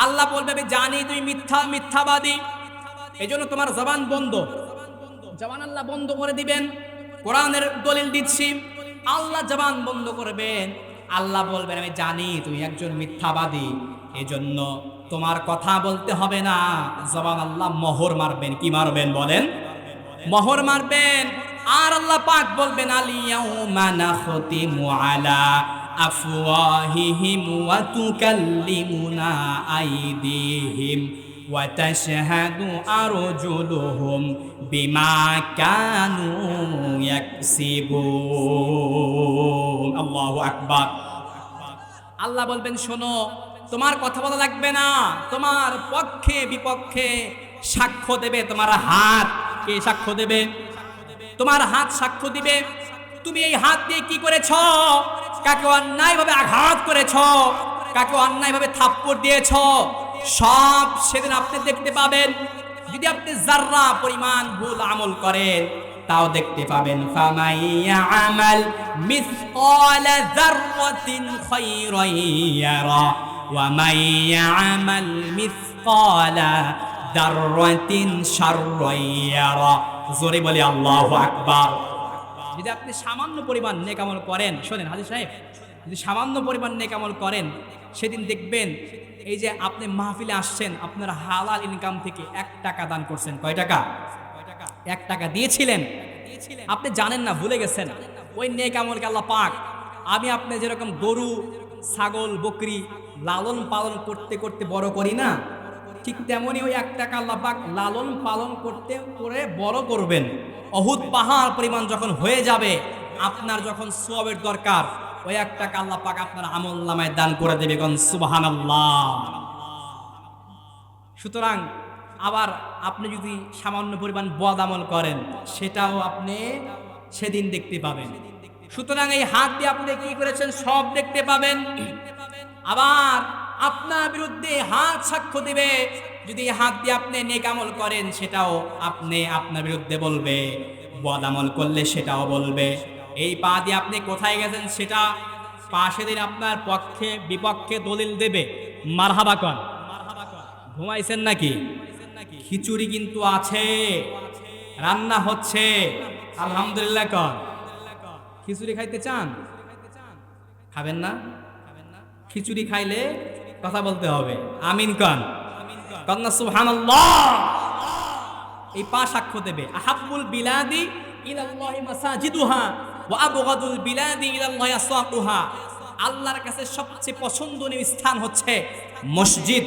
আল্লাহ বলবে, আমি জানি তুমি মিথ্যা, মিথ্যাবাদী। এই জন্য তোমার জবান বন্ধ। জবান আল্লাহ বন্ধ করে দিবেন। কোরআনের দলিল দিচ্ছি। আল্লাহ জবান বন্ধ করবেন। আল্লাহ বলবেন, আমি জানি তুমি একজন মিথ্যাবাদী। এজন্য তোমার কথা বলতে হবে না। জবান আল্লাহ মোহর মারবেন। কি মারবেন বলেন? মোহর মারবেন। আর আল্লাহ পাক বলবেন আলিয়াউমা নাখতিমু আলা আফওয়াহিহিম ওয়া তুকাল্লিমুনা আইদিহিম ওয়া তাশহাদু আরজুলুহুম বিমা কানু ইয়াকসিবুন। আল্লাহু আকবার। আল্লাহ বলবেন, শোনো, তোমার কথা বলা লাগবে না। তোমার পক্ষে বিপক্ষে সাক্ষ্য দেবে তোমার হাত। কে সাক্ষ্য দেবে? তোমার হাত সাক্ষ্য দিবে। তুমি এই হাত দিয়ে কি করেছ? কাকে অন্যায়ভাবে আঘাত করেছ? কাকে অন্যায়ভাবে থাপ্পড় দিয়েছ? সব সেদিন আপনি দেখতে পাবেন। যদি আপনি জাররা পরিমাণ ভুল আমল করেন, তাও দেখতে পাবেন ফামাইয়া আমাল মিসকাল যাররাতিন খায়রান ইয়ারা, ওয়া মাইয়া আমাল মিসকাল যাররাতিন শাররান ইয়ারা। জোরে বলি আল্লাহু আকবার। যদি আপনি সামান্য পরিমাণ নেকামল করেন, শোনেন হাজি সাহেব, যদি সামান্য পরিমাণ নেকামল করেন, সেদিন দেখবেন এই যে আপনি মাহফিলে আসছেন, আপনার হালাল ইনকাম থেকে এক টাকা দান করছেন। কয় টাকা? এক টাকা দিয়েছিলেন। আপনি জানেন না, ভুলে গেছেন। ওই নেক আমলকে আল্লাহ পাক, আমি আপনি যেরকম গরু, ছাগল, বকরি লালন পালন করতে করতে বড় করি না ঠিক তেমনই ওই এক টাকা আল্লাহ পাক লালন পালন করতে, করে বড় করবেন। অহুত পাহাড় পরিমাণ যখন হয়ে যাবে, আপনার যখন সোয়াবের দরকার, ওই এক টাকা আল্লাহ পাক আপনার আমল নামায় দান করে দেবে কোন সুবাহান সুতরাং আবার আপনি যদি সামান্য পরিমাণ বদ আমল করেন, সেটাও আপনি সেদিন দেখতে পাবেন। সুতরাং এই হাত দিয়ে আপনি কি করেছেন? সব দেখতে পাবেন। আবার আপনার বিরুদ্ধে হাত সাক্ষ্য দিবে। যদি হাত দিয়ে আপনি নেক আমল করেন, সেটাও আপনি আপনার বিরুদ্ধে বলবে। বদ আমল করলে সেটাও বলবে। এই পা দিয়ে আপনি কোথায় গেছেন, সেটা পা সেদিন আপনার পক্ষে, বিপক্ষে দলিল দেবে। মারহাবা কন ঘুমাইছেন নাকি? খিচুড়ি কিন্তু আছে। রান্না হচ্ছে। আলহামদুলিল্লাহ কন খিচুড়ি খাইতে চান? খাবেন না? খিচুড়ি খাইলে কথা বলতে হবে। আমিন খান কন্যা সুহান এই পা সাক্ষ্য দেবে। আহাবুল বিলাদি ইলাল্লাহি মাসাজিদুহা ওয়া আবগাদুল বিলাদি ইলাল্লাহি আসাকুহা আল্লাহর কাছে সবচেয়ে পছন্দনীয় স্থান হচ্ছে মসজিদ।